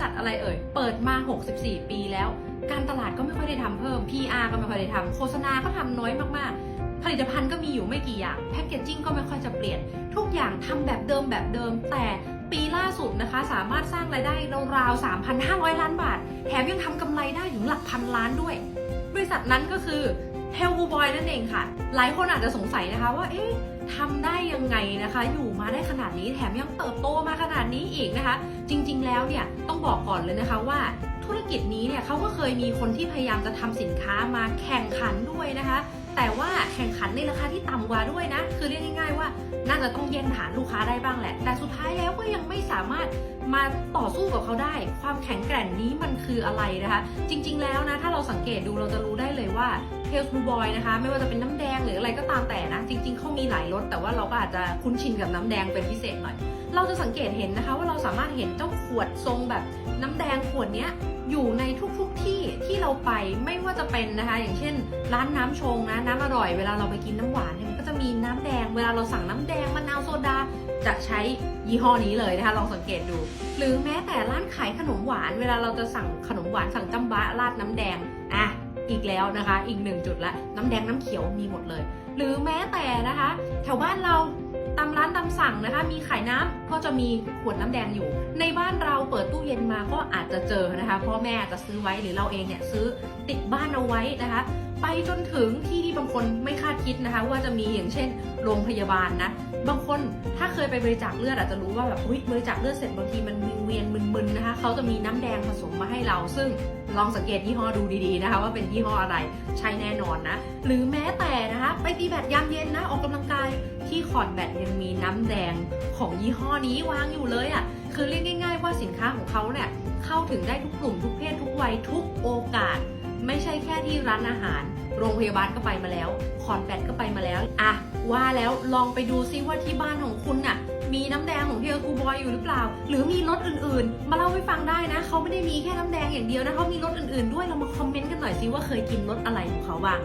ษัทอะไรเอ่ย เปิดมา 64 ปีแล้ว การตลาดก็ไม่ค่อยได้ทำเพิ่ม PR ก็ไม่ค่อยได้ทำโฆษณาก็ทำน้อยมากๆ ผลิตภัณฑ์ก็มีอยู่ไม่กี่อย่าง แพคเกจจิ้งก็ไม่ค่อยจะเปลี่ยน ทุกอย่างทำแบบเดิมแบบเดิม แต่ปีล่าสุดนะคะ สามารถสร้างรายได้ราวๆ 3,500 ล้านบาท แถมยังทำกำไรได้ถึงหลักพันล้านด้วย บริษัทนั้นก็คือ เทลบูบอยนั่นเองค่ะ หลายคนอาจจะสงสัยนะคะว่า เอ๊ะทำได้ยังไงนะคะ อยู่มาได้ขนาดนี้แถมยังเติบโตมาขนาดนี้อีกนะคะ จริง ๆ แล้วเนี่ยต้องบอกก่อนเลยนะคะว่าธุรกิจนี้เนี่ยเขาก็เคยมีคนที่พยายามจะทำสินค้ามาแข่งขัน นะคะ แต่ว่าแข่งขันในราคาที่ต่ำกว่าด้วยนะ คือเรียกง่ายๆว่าน่าจะต้องแย่งฐานลูกค้าได้บ้างแหละ แต่สุดท้ายแล้วก็ยังไม่สามารถมาต่อสู้กับเขาได้ ความแข็งแกร่งนี้มันคืออะไรนะคะ จริง ๆ แล้วนะ ถ้าเราสังเกตดูเราจะรู้ได้เลยว่าเทลคูบอยนะคะ ไม่ว่าจะเป็นน้ำแดงหรืออะไรก็ตามแต่นะ จริง ๆเขามีหลายรสแต่ว่าเราก็อาจจะคุ้นชินกับน้ำแดงเป็นพิเศษหน่อย เราจะสังเกตเห็นนะคะว่าเราสามารถเห็นเจ้าขวดทรงแบบน้ำแดงขวดนี้อยู่ใน เราไปไม่ว่าจะเป็นนะคะ อย่างเช่น ร้านน้ำชงนะน้ำอร่อยเวลาเราไปกินน้ำหวานเนี่ยมันก็จะมีน้ำแดง เวลาเราสั่งน้ำแดงมะนาวโซดาจะใช้ยี่ห้อนี้เลยนะคะลองสังเกตดู หรือแม้แต่ร้านขายขนมหวาน เวลาเราจะสั่งขนมหวานสั่งจำบะราดน้ำแดงอะอีกแล้วนะคะ อีกหนึ่งจุดละน้ำแดงน้ำเขียวมีหมดเลย หรือแม้แต่นะคะ แถวบ้านเรา สั่งนะคะมีขายน้ำก็จะมีขวดน้ำแดงอยู่ ในบ้านเราเปิดตู้เย็นมาก็อาจจะเจอนะคะพ่อแม่จะซื้อไว้หรือเราเองเนี่ยซื้อติดบ้านเอาไว้นะคะไปจนถึงที่ที่บางคนไม่คาดคิดนะคะ ว่าจะมีอย่างเช่น โรงพยาบาลนะ บางคนถ้าเคยไปบริจาคเลือดอาจจะรู้ว่าแบบอุ๊ยบริจาคเลือดเสร็จบางทีมันวิงเวียนมึนๆนะคะเขาจะมีน้ำแดงผสมมาให้เรา ซึ่งลองสังเกตยี่ห้อดูดีๆนะคะ ว่าเป็นยี่ห้ออะไรใช่แน่นอนนะ หรือแม้แต่นะคะ ไปตีแบดยามเย็นนะออกกำลังกายที่คอดแบดยังมีน้ำแดงของยี่ห้อนี้วางอยู่เลยอะ่ะคือเรียกง่าย ๆ ว่าสินค้าของเขาเนี่ยเข้าถึงได้ทุกกลุ่มทุกเพศทุกวัยทุกโอกาส ไม่ใช่แค่ที่ร้านอาหาร โรงพยาบาลก็ไปมาแล้วคอนแบตก็ไปมาแล้วอะว่าแล้วลองไปดูซิว่าที่บ้านของคุณน่ะมีน้ำแดงของเทียคูบอยอยู่หรือเปล่า หรือมีรสอื่นๆ มาเล่าให้ฟังได้นะเขาไม่ได้มีแค่น้ำแดงอย่างเดียวนะเขามีรสอื่นๆด้วยเรามาคอมเมนต์กันหน่อยซิว่าเคยกินรสอะไรของเขาบ้าง